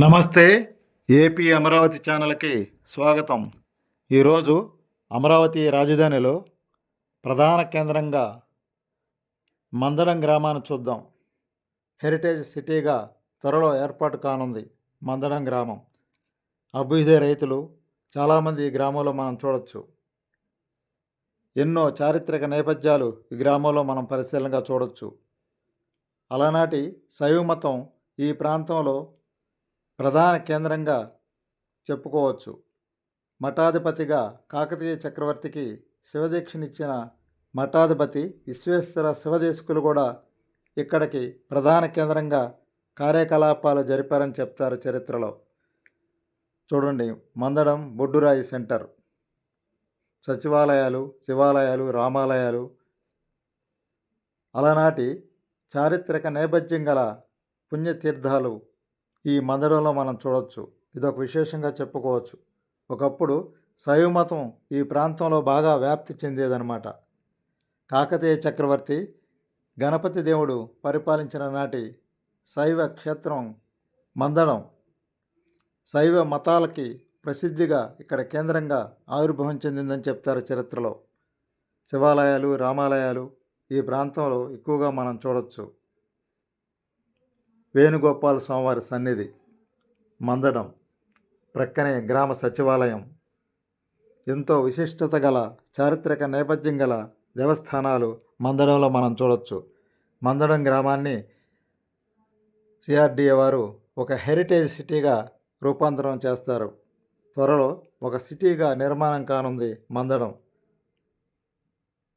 నమస్తే ఏపీ అమరావతి ఛానల్కి స్వాగతం. ఈరోజు అమరావతి రాజధానిలో ప్రధాన కేంద్రంగా మందడం గ్రామాన్ని చూద్దాం. హెరిటేజ్ సిటీగా త్వరలో ఏర్పాటు కానుంది మందడం గ్రామం. అభ్యుదయ రైతులు చాలామంది ఈ గ్రామంలో మనం చూడొచ్చు. ఎన్నో చారిత్రక నేపథ్యాలు ఈ గ్రామంలో మనం పరిశీలనగా చూడొచ్చు. అలనాటి శైవ మతం ఈ ప్రాంతంలో ప్రధాన కేంద్రంగా చెప్పుకోవచ్చు. మఠాధిపతిగా కాకతీయ చక్రవర్తికి శివదీక్షనిచ్చిన మఠాధిపతి విశ్వేశ్వర శివదేశకులు కూడా ఇక్కడికి ప్రధాన కేంద్రంగా కార్యకలాపాలు జరిపారని చెప్తారు చరిత్రలో. చూడండి మందడం బొడ్డురాయి సెంటర్. సచివాలయాలు శివాలయాలు రామాలయాలు. అలనాటి చారిత్రక నేపథ్యం గల పుణ్యతీర్థాలు ఈ మందడంలో మనం చూడవచ్చు ఇదొక విశేషంగా చెప్పుకోవచ్చు. ఒకప్పుడు శైవ మతం ఈ ప్రాంతంలో బాగా వ్యాప్తి చెందేదనమాట కాకతీయ చక్రవర్తి గణపతి దేవుడు పరిపాలించిన నాటి శైవ క్షేత్రం మందడం శైవ మతాలకి ప్రసిద్ధిగా ఇక్కడ కేంద్రంగా ఆవిర్భావం చెందిందని చెప్తారు చరిత్రలో. శివాలయాలు రామాలయాలు ఈ ప్రాంతంలో ఎక్కువగా మనం చూడవచ్చు వేణుగోపాల స్వామివారి సన్నిధి మందడం ప్రక్కనే గ్రామ సచివాలయం. ఎంతో విశిష్టత గల చారిత్రక నేపథ్యం గల దేవస్థానాలు మందడంలో మనం చూడవచ్చు మందడం గ్రామాన్ని సిఆర్డిఏ వారు ఒక హెరిటేజ్ సిటీగా రూపాంతరం చేస్తారు. త్వరలో ఒక సిటీగా నిర్మాణం కానుంది మందడం.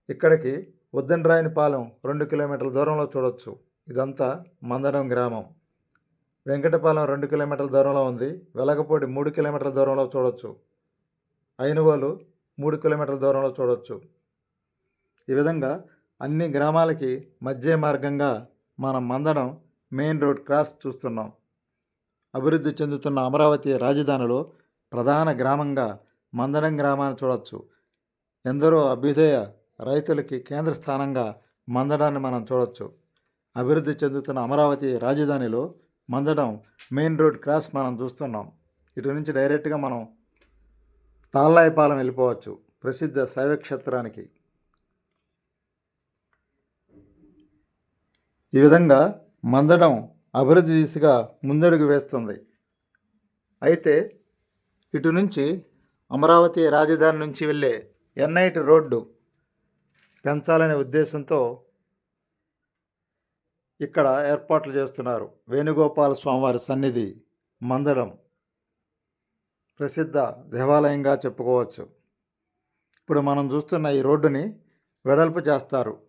ఇక్కడికి ఉద్దండ్రాయనిపాలెం రెండు కిలోమీటర్ల దూరంలో చూడొచ్చు. ఇదంతా మందడం గ్రామం. వెంకటపాలెం రెండు కిలోమీటర్ల దూరంలో ఉంది. వెలగపూడి మూడు కిలోమీటర్ల దూరంలో చూడొచ్చు. ఐనువోలు మూడు కిలోమీటర్ల దూరంలో చూడొచ్చు. ఈ విధంగా అన్ని గ్రామాలకి మధ్య మార్గంగా మనం మందడం మెయిన్ రోడ్ క్రాస్ చూస్తున్నాం. అభివృద్ధి చెందుతున్న అమరావతి రాజధానిలో ప్రధాన గ్రామంగా మందడం గ్రామాన్ని చూడవచ్చు ఎందరో అభ్యుదయ రైతులకి కేంద్ర స్థానంగా మందడాన్ని మనం చూడవచ్చు అభివృద్ధి చెందుతున్న అమరావతి రాజధానిలో మందడం మెయిన్ రోడ్ క్రాస్ మనం చూస్తున్నాం. ఇటు నుంచి డైరెక్ట్గా మనం తాళ్ళాయిపాలెం వెళ్ళిపోవచ్చు. ప్రసిద్ధ శైవక్షేత్రానికి. ఈ విధంగా మందడం అభివృద్ధి దిశగా ముందడుగు వేస్తుంది. అయితే ఇటు నుంచి అమరావతి రాజధాని నుంచి వెళ్ళే ఎన్ఐటి రోడ్డు పెంచాలనే ఉద్దేశంతో ఇక్కడ ఏర్పాట్లు చేస్తున్నారు. వేణుగోపాల స్వామివారి సన్నిధి మందడం ప్రసిద్ధ దేవాలయంగా చెప్పుకోవచ్చు. ఇప్పుడు మనం చూస్తున్న ఈ రోడ్డుని వెడల్పు చేస్తారు.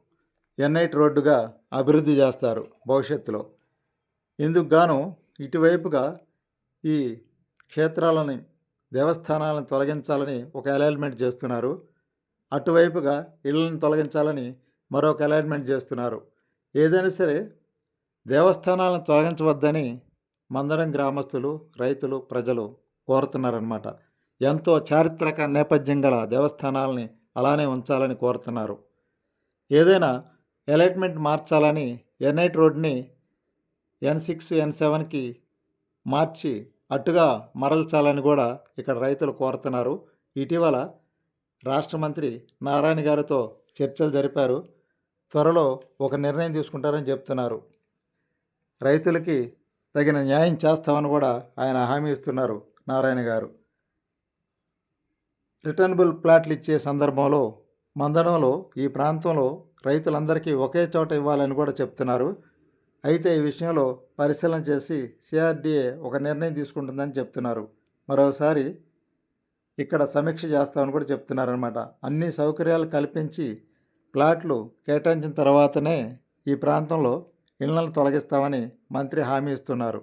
ఎన్ఐటి రోడ్డుగా అభివృద్ధి చేస్తారు భవిష్యత్తులో. ఇందుకు గాను ఇటువైపుగా ఈ క్షేత్రాలని దేవస్థానాలను తొలగించాలని ఒక అలైన్మెంట్ చేస్తున్నారు. అటువైపుగా ఇళ్ళను తొలగించాలని మరొక అలైన్మెంట్ చేస్తున్నారు. ఏదైనా సరే దేవస్థానాలను తొలగించవద్దని మందడం గ్రామస్తులు రైతులు ప్రజలు కోరుతున్నారన్నమాట. ఎంతో చారిత్రక నేపథ్యం గల దేవస్థానాలని అలానే ఉంచాలని కోరుతున్నారు. ఏదైనా ఎలైట్మెంట్ మార్చాలని ఎన్ఐట్ రోడ్ని ఎన్ సిక్స్ ఎన్ సెవెన్కి మార్చి అటుగా మరల్చాలని కూడా ఇక్కడ రైతులు కోరుతున్నారు. ఇటీవల రాష్ట్ర మంత్రి నారాయణ గారితో చర్చలు జరిపారు. త్వరలో ఒక నిర్ణయం తీసుకుంటారని చెప్తున్నారు. రైతులకి తగిన న్యాయం చేస్తామని కూడా ఆయన హామీ ఇస్తున్నారు నారాయణ గారు. రిటర్నబుల్ ప్లాట్లు ఇచ్చే సందర్భంలో మందడంలో ఈ ప్రాంతంలో రైతులందరికీ ఒకే చోట ఇవ్వాలని కూడా చెప్తున్నారు. అయితే ఈ విషయంలో పరిశీలన చేసి సిఆర్డీఏ ఒక నిర్ణయం తీసుకుంటుందని చెప్తున్నారు. మరోసారి ఇక్కడ సమీక్ష చేస్తామని కూడా చెప్తున్నారనమాట అన్ని సౌకర్యాలు కల్పించి ప్లాట్లు కేటాయించిన తర్వాతనే ఈ ప్రాంతంలో ఇళ్ళను తొలగిస్తామని మంత్రి హామీ ఇస్తున్నారు.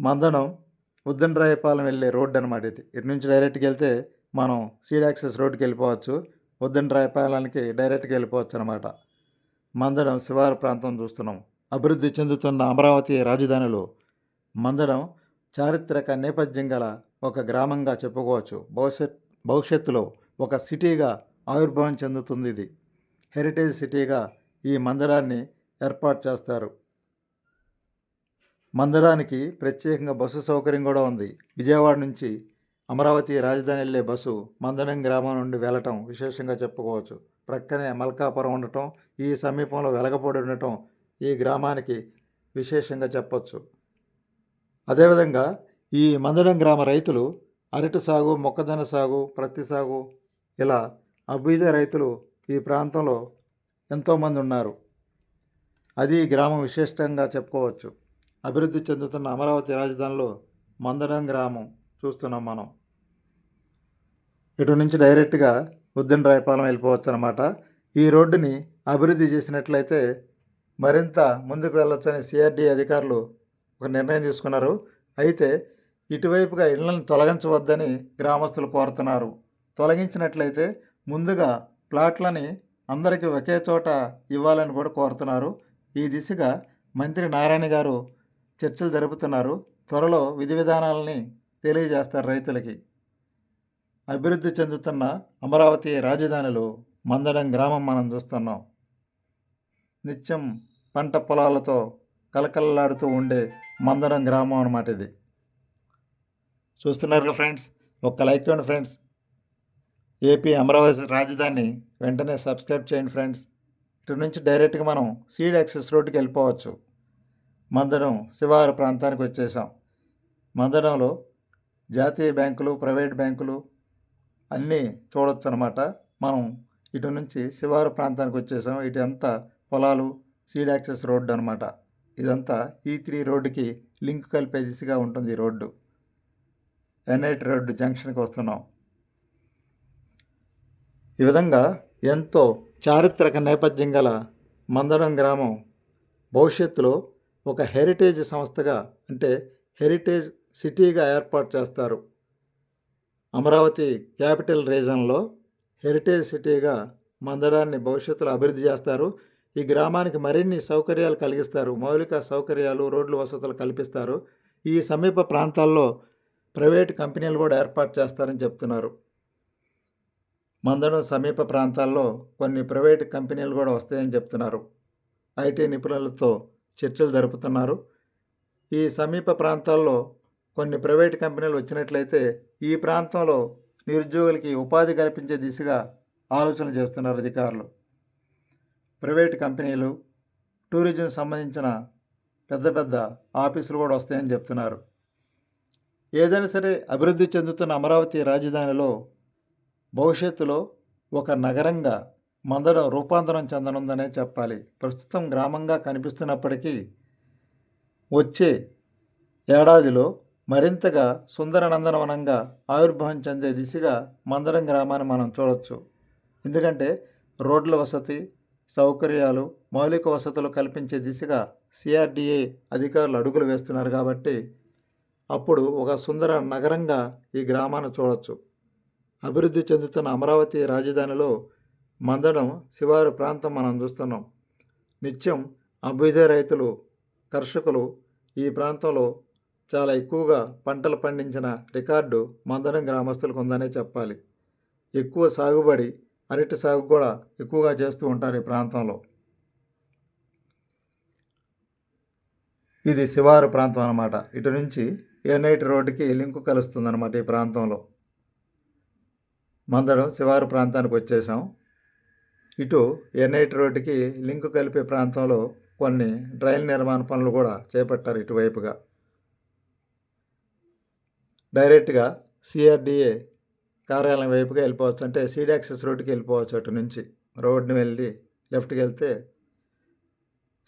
మందడం ఉద్దండ్రాయపాలెం వెళ్ళే రోడ్డు అనమాట ఇది. ఇటు నుంచి డైరెక్ట్గా వెళ్తే మనం సీడ్ యాక్సెస్ రోడ్డుకి వెళ్ళిపోవచ్చు. ఉద్దండ్రాయపాలెంకి డైరెక్ట్గా వెళ్ళిపోవచ్చు అనమాట మందడం శివారు ప్రాంతం చూస్తున్నాం. అభివృద్ధి చెందుతున్న అమరావతి రాజధానిలో మందడం చారిత్రక నేపథ్యం గల ఒక గ్రామంగా చెప్పుకోవచ్చు. భవిష్యత్ భవిష్యత్తులో ఒక సిటీగా ఆవిర్భావం చెందుతుంది ఇది. హెరిటేజ్ సిటీగా ఈ మందిరాన్ని ఏర్పాటు చేస్తారు. మందడానికి ప్రత్యేకంగా బస్సు సౌకర్యం కూడా ఉంది. విజయవాడ నుంచి అమరావతి రాజధాని వెళ్ళే బస్సు మందడం గ్రామం నుండి వెళ్ళటం విశేషంగా చెప్పుకోవచ్చు. ప్రక్కనే మల్కాపురం ఉండటం ఈ సమీపంలో వెలగపూడి ఉండటం ఈ గ్రామానికి విశేషంగా చెప్పచ్చు. అదేవిధంగా ఈ మందడం గ్రామ రైతులు అరటి సాగు మొక్కజొన్న సాగు ప్రత్తి సాగు ఇలా అభ్యుదయ రైతులు ఈ ప్రాంతంలో ఎంతోమంది ఉన్నారు. అది గ్రామం విశిష్టంగా చెప్పుకోవచ్చు. అభివృద్ధి చెందుతున్న అమరావతి రాజధానిలో మందడం గ్రామం చూస్తున్నాం మనం. ఇటు నుంచి డైరెక్ట్గా ఉద్దెన రాయపాలెం వెళ్ళిపోవచ్చు అనమాట ఈ రోడ్డుని అభివృద్ధి చేసినట్లయితే మరింత ముందుకు వెళ్ళొచ్చని సిఆర్డీ అధికారులు ఒక నిర్ణయం తీసుకున్నారు. అయితే ఇటువైపుగా ఇళ్ళను తొలగించవద్దని గ్రామస్తులు కోరుతున్నారు. తొలగించినట్లయితే ముందుగా ప్లాట్లని అందరికీ ఒకే చోట ఇవ్వాలని కూడా కోరుతున్నారు. ఈ దిశగా మంత్రి నారాయణ గారు చర్చలు జరుపుతున్నారు. త్వరలో విధి విధానాలని తెలియజేస్తారు రైతులకి. అభివృద్ధి చెందుతున్న అమరావతి రాజధానిలో మందడం గ్రామం మనం చూస్తున్నాం. నిత్యం పంట పొలాలతో కలకలలాడుతూ ఉండే మందడం గ్రామం అన్నమాట ఇది. చూస్తున్నారు ఫ్రెండ్స్? ఒక్క లైక్ ఇవ్వండి ఫ్రెండ్స్. ఏపీ అమరావతి రాజధాని వెంటనే సబ్స్క్రైబ్ చేయండి ఫ్రెండ్స్. ఇటు నుంచి డైరెక్ట్గా మనం సీడ్ యాక్సెస్ రోడ్డుకి వెళ్ళిపోవచ్చు. మందడం శివారు ప్రాంతానికి వచ్చేసాం. మందడంలో జాతీయ బ్యాంకులు ప్రైవేట్ బ్యాంకులు అన్నీ చూడొచ్చు అనమాట మనం ఇటు నుంచి శివారు ప్రాంతానికి వచ్చేసాం. ఇటు అంతా పొలాలు సీడ్ యాక్సెస్ రోడ్డు అనమాట. ఇదంతా ఈ త్రీ రోడ్డుకి లింక్ కలిపే దిశగా ఉంటుంది ఈ రోడ్డు. ఎన్ఐటి రోడ్డు జంక్షన్కి వస్తున్నాం. ఈ విధంగా ఎంతో చారిత్రక నేపథ్యం గల మందడం గ్రామం భవిష్యత్తులో ఒక హెరిటేజ్ సంస్థగా అంటే హెరిటేజ్ సిటీగా ఏర్పాటు చేస్తారు. అమరావతి క్యాపిటల్ రీజన్లో హెరిటేజ్ సిటీగా మందడాన్ని భవిష్యత్తులో అభివృద్ధి చేస్తారు. ఈ గ్రామానికి మరిన్ని సౌకర్యాలు కలిగిస్తారు. మౌలిక సౌకర్యాలు రోడ్లు వసతులు కల్పిస్తారు. ఈ సమీప ప్రాంతాల్లో ప్రైవేట్ కంపెనీలు కూడా ఏర్పాటు చేస్తారని చెప్తున్నారు. మందడం సమీప ప్రాంతాల్లో కొన్ని ప్రైవేట్ కంపెనీలు కూడా వస్తాయని చెప్తున్నారు. ఐటీ నిపుణులతో చర్చలు జరుపుతున్నారు. ఈ సమీప ప్రాంతాల్లో కొన్ని ప్రైవేట్ కంపెనీలు వచ్చినట్లయితే ఈ ప్రాంతంలో నిరుద్యోగులకి ఉపాధి కల్పించే దిశగా ఆలోచన చేస్తున్నారు అధికారులు. ప్రైవేట్ కంపెనీలు టూరిజం సంబంధించిన పెద్ద పెద్ద ఆఫీసులు కూడా వస్తాయని చెప్తున్నారు. ఏదైనా సరే అభివృద్ధి చెందుతున్న అమరావతి రాజధానిలో భవిష్యత్తులో ఒక నగరంగా మందడం రూపాంతరం చెందనుందనే చెప్పాలి. ప్రస్తుతం గ్రామంగా కనిపిస్తున్నప్పటికీ వచ్చే ఏడాదిలో మరింతగా సుందర నందనవనంగా ఆవిర్భావం చెందే దిశగా మందడం గ్రామాన్ని మనం చూడవచ్చు ఎందుకంటే రోడ్ల వసతి సౌకర్యాలు మౌలిక వసతులు కల్పించే దిశగా సిఆర్డిఏ అధికారులు అడుగులు వేస్తున్నారు కాబట్టి అప్పుడు ఒక సుందర నగరంగా ఈ గ్రామాన్ని చూడవచ్చు అభివృద్ధి చెందుతున్న అమరావతి రాజధానిలో మందడం శివారు ప్రాంతం మనం చూస్తున్నాం. నిత్యం అభ్యుదయ రైతులు కర్షకులు ఈ ప్రాంతంలో చాలా ఎక్కువగా పంటలు పండించిన రికార్డు మందడం గ్రామస్తులకు ఉందనే చెప్పాలి. ఎక్కువ సాగుబడి అరటి సాగు కూడా ఎక్కువగా చేస్తూ ఉంటారు ఈ ప్రాంతంలో. ఇది శివారు ప్రాంతం అన్నమాట. ఇటు నుంచి ఎన్ఐటి రోడ్డుకి లింకు కలుస్తుంది అనమాట ఈ ప్రాంతంలో. మందడం శివారు ప్రాంతానికి వచ్చేసాం. ఇటు ఎన్ఐటి రోడ్డుకి లింకు కలిపే ప్రాంతంలో కొన్ని డ్రైన్ నిర్మాణ పనులు కూడా చేపట్టారు ఇటువైపుగా. డైరెక్ట్గా సిఆర్డిఏ కార్యాలయం వైపుగా వెళ్ళిపోవచ్చు. అంటే సీడాక్సెస్ రోడ్డుకి వెళ్ళిపోవచ్చు అటు నుంచి. రోడ్డుని వెళ్ళి లెఫ్ట్కి వెళ్తే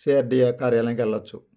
సిఆర్డిఏ కార్యాలయంకి వెళ్ళొచ్చు.